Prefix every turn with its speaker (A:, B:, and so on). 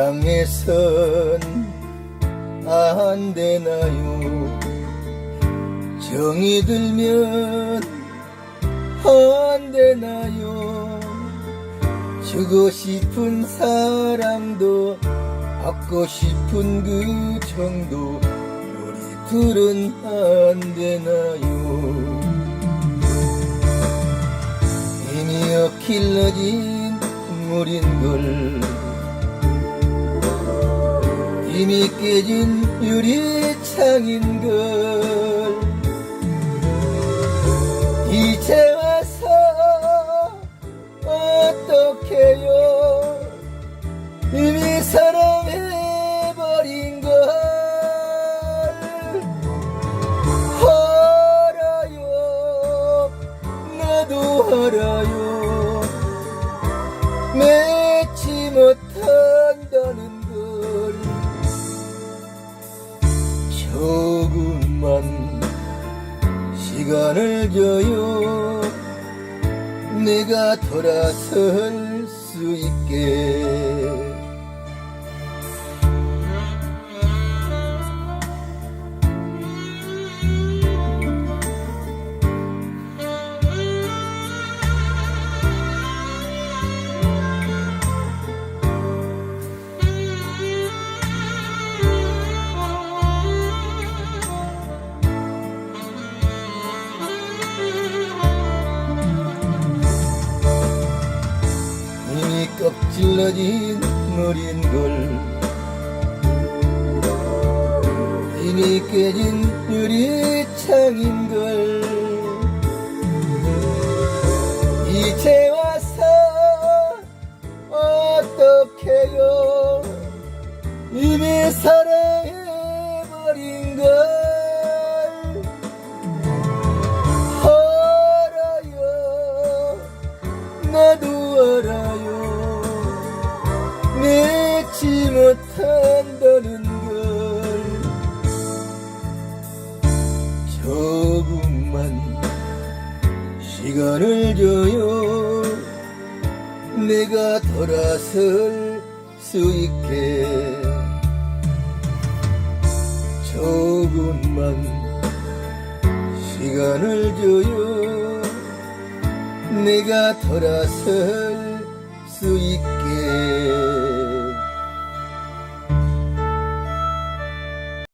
A: 사랑해선 안 되나요? 정이 들면 안 되나요? 주고 싶은 사랑도 받고 싶은 그 정도 우리 둘은 안 되나요? 이미어 길러진 물인걸 이미 깨진 유리창인 걸 이제 와서 어떡해요? 이미 사랑해버린 걸 알아요. 나도 알아요. 맺 조금만 시간을 줘요. 내가 돌아설 이미 껍질러진 물인걸 이미 깨진 유리창인 걸 이제 와서 어떡해요? 이미 사랑 맺지 못한다는 걸 조금만 시간을 줘요. 내가 돌아설 수 있게 조금만 시간을 줘요. 내가 돌아설